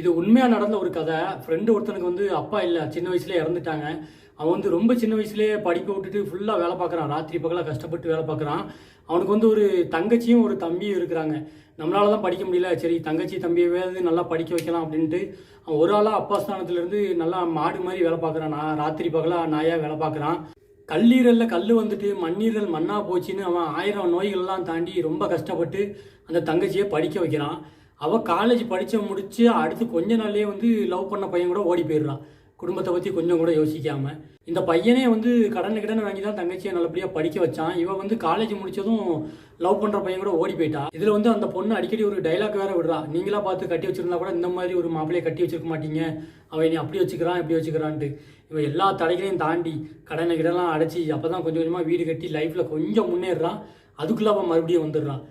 இது உண்மையாக நடந்த ஒரு கதை. ஃப்ரெண்டு ஒருத்தனுக்கு வந்து அப்பா இல்லை சின்ன வயசுலேயே இறந்துட்டாங்க. அவன் வந்து ரொம்ப சின்ன வயசுலேயே படிக்க விட்டுட்டு ஃபுல்லாக வேலை பார்க்குறான். ராத்திரி பகலாக கஷ்டப்பட்டு வேலை பார்க்குறான். அவனுக்கு வந்து ஒரு தங்கச்சியும் ஒரு தம்பியும் இருக்கிறாங்க. நம்மளால தான் படிக்க முடியல. சரி தங்கச்சி தம்பியவேது நல்லா படிக்க வைக்கலாம் அப்படின்ட்டு அவன் ஒரு ஆளாக அப்பா ஸ்தானத்துலேருந்து நல்லா மாடு மாதிரி வேலை பார்க்குறான். நான் ராத்திரி பகலாக நாயாக வேலை பார்க்குறான். கல்லீரலில் கல் வந்துட்டு மண்ணீரல் மண்ணாக போச்சுன்னு அவன் ஆயிரம் நோய்கள்லாம் தாண்டி ரொம்ப கஷ்டப்பட்டு அந்த தங்கச்சியை படிக்க வைக்கிறான். அவள் காலேஜ் படித்த முடித்து அடுத்து கொஞ்ச நாள்லேயே வந்து லவ் பண்ண பையன் கூட ஓடி போயிடுறான். குடும்பத்தை பற்றி கொஞ்சம் கூட யோசிக்காமல் இந்த பையனே வந்து கடன் கிடன் வாங்கி தான் தங்கச்சியை நல்லபடியாக படிக்க வச்சான். இவன் வந்து காலேஜ் முடிச்சதும் லவ் பண்ணுற பையன் கூட ஓடி போயிட்டா. இதில் வந்து அந்த பொண்ணு அடிக்கடி ஒரு டைலாக் வேற விடுறா. நீங்களா பார்த்து கட்டி வச்சிருந்தா கூட இந்த மாதிரி ஒரு மாப்பிள்ளையை கட்டி வச்சிருக்க மாட்டீங்க. அவன் நீ அப்படி வச்சுக்கிறான் இப்படி வச்சுக்கிறான்ட்டு. இவன் எல்லா தடைகளையும் தாண்டி கடனை கிடலாம் அடைச்சி அப்போ தான் கொஞ்சம் கொஞ்சமாக வீடு கட்டி லைஃப்பில் கொஞ்சம் முன்னேறுறான் அதுக்குள்ளே அவன் மறுபடியும் வந்துடுறான்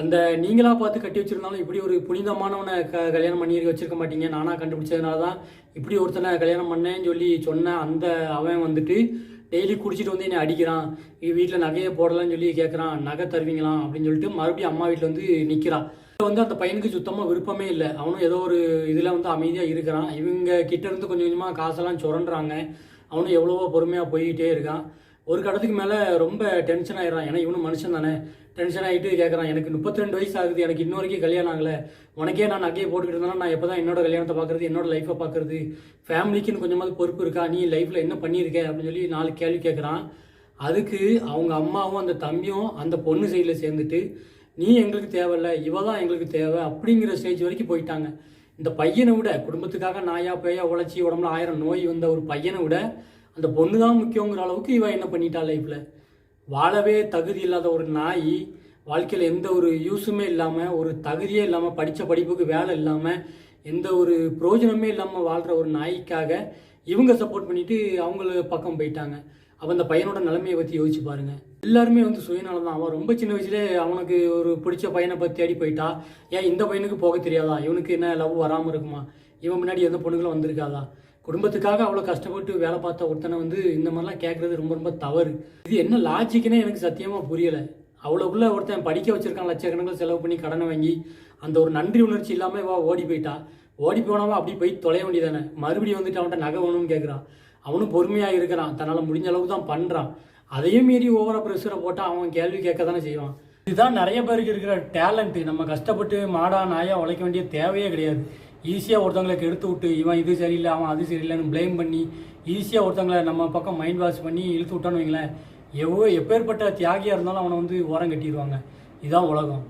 அந்த நீங்களாக பார்த்து கட்டி வச்சிருந்தாலும் இப்படி ஒரு புனிதமானவனை க கல்யாணம் பண்ணி வச்சிருக்க மாட்டீங்க. நானாக கண்டுபிடிச்சதுனால தான் இப்படி ஒருத்தனை கல்யாணம் பண்ணேன்னு சொல்லி சொன்ன அந்த அவன் வந்துட்டு டெய்லி குடிச்சிட்டு வந்து என்னை அடிக்கிறான். வீட்டில் நகையை போடலாம்னு சொல்லி கேட்குறான் நகை தருவீங்களா அப்படின்னு சொல்லிட்டு மறுபடியும் அம்மா வீட்டில் வந்து நிற்கிறான் வந்து அந்த பையனுக்கு சுத்தமாக விருப்பமே இல்லை. அவனும் ஏதோ ஒரு இதில் வந்து அமைதியாக இருக்கிறான். இவங்க கிட்ட இருந்து கொஞ்சம் கொஞ்சமாக காசெல்லாம் சுரண்டுறாங்க. அவனும் எவ்வளவோ பொறுமையாக போய்கிட்டே இருக்கான். ஒரு கடத்துக்கு மேலே ரொம்ப டென்ஷன் ஆகிடுறான் ஏன்னா இவனும் மனுஷன் தானே. டென்ஷன் ஆகிட்டு கேட்குறான் எனக்கு முப்பத்தி ரெண்டு வயசு ஆகுது. எனக்கு இன்ன வரைக்கும் கல்யாணம் ஆகலை. உனக்கே நான் நகையை போட்டுக்கிட்டு இருந்தாலும் நான் எப்போ தான் என்னோட கல்யாணத்தை பார்க்குறது என்னோட லைஃப்பை பார்க்குறது? ஃபேமிலிக்குன்னு கொஞ்சமாவது பொறுப்பு இருக்கா? நீ லைஃப்பில் என்ன பண்ணியிருக்க? அப்படின்னு சொல்லி நாலு கேள்வி கேட்குறான் அதுக்கு அவங்க அம்மாவும் அந்த தம்பியும் அந்த பொண்ணு சைடில் சேர்ந்துட்டு நீ எங்களுக்கு தேவையில்ல. இவ தான் எங்களுக்கு தேவை. அப்படிங்கிற ஸ்டேஜ் வரைக்கும் போயிட்டாங்க. இந்த பையனை விட குடும்பத்துக்காக நாயா பேயா உழைச்சி உடம்புல ஆயிரம் நோய் வந்த ஒரு பையனை விட அந்த பொண்ணு தான் முக்கியங்கிற அளவுக்கு இவன் என்ன பண்ணிட்டா லைஃப்பில் வாழவே தகுதி இல்லாத ஒரு நாய் வாழ்க்கையில் எந்த ஒரு யூஸுமே இல்லாமல் ஒரு தகுதியே இல்லாமல் படித்த படிப்புக்கு வேலை இல்லாமல் எந்த ஒரு பிரயோஜனமே இல்லாமல் வாழ்கிற ஒரு நாய்க்காக இவங்க சப்போர்ட் பண்ணிட்டு அவங்கள பக்கம் போயிட்டாங்க. அப்போ அந்த பையனோட நிலைமையை பற்றி யோசிச்சு பாருங்க. எல்லாருமே வந்து சுயநலம் தான். அவன் ரொம்ப சின்ன வயசுலேயே அவனுக்கு ஒரு பிடிச்ச பையனை பற்றி தேடி போயிட்டா. ஏன் இந்த பையனுக்கு போக தெரியாதா? இவனுக்கு என்ன லவ் வராமல் இருக்குமா? இவன் முன்னாடி எந்த பொண்ணுங்களும் வந்திருக்காதா? குடும்பத்துக்காக அவ்வளோ கஷ்டப்பட்டு வேலை பார்த்த ஒருத்தனை வந்து இந்த மாதிரிலாம் கேட்குறது ரொம்ப ரொம்ப தவறு. இது என்ன லாஜிக்குன்னே எனக்கு சத்தியமாக புரியலை. அவ்வளோக்குள்ள ஒருத்தன் படிக்க வச்சிருக்கான் லட்சக்கணக்கில் செலவு பண்ணி கடனை வாங்கி அந்த ஒரு நன்றி உணர்ச்சி இல்லாமல் வா ஓடி போயிட்டா. ஓடி போனவன் அப்படி போய் தொலைய வேண்டியதானே? மறுபடியும் வந்துட்டு அவன்கிட்ட நகை வேணும்னு கேட்குறான் அவனும் பொறுமையாக இருக்கிறான். தன்னால் முடிஞ்ச அளவுக்கு தான் பண்ணுறான் அதையும் மீறி ஓவர ப்ரெஷரை போட்டால் அவன் கேள்வி கேட்க தானே செய்வான். இதுதான் நிறைய பேருக்கு இருக்கிற டேலண்ட்டு நம்ம கஷ்டப்பட்டு மாடா நாயாக உழைக்க வேண்டிய தேவையே கிடையாது. ஈஸியாக ஒருத்தவங்களுக்கு எடுத்து விட்டு இவன் இது சரியில்லை அவன் அது சரியில்லைன்னு ப்ளேம் பண்ணி ஈஸியாக ஒருத்தவங்களை நம்ம பக்கம் மைண்ட் வாஷ் பண்ணி இழுத்து விட்டோன்னு வைங்களேன் எவ்வளோ எப்பேற்பட்ட தியாகியாக இருந்தாலும் அவனை வந்து ஓரம் கட்டிடுவாங்க. இதுதான் உலகம்.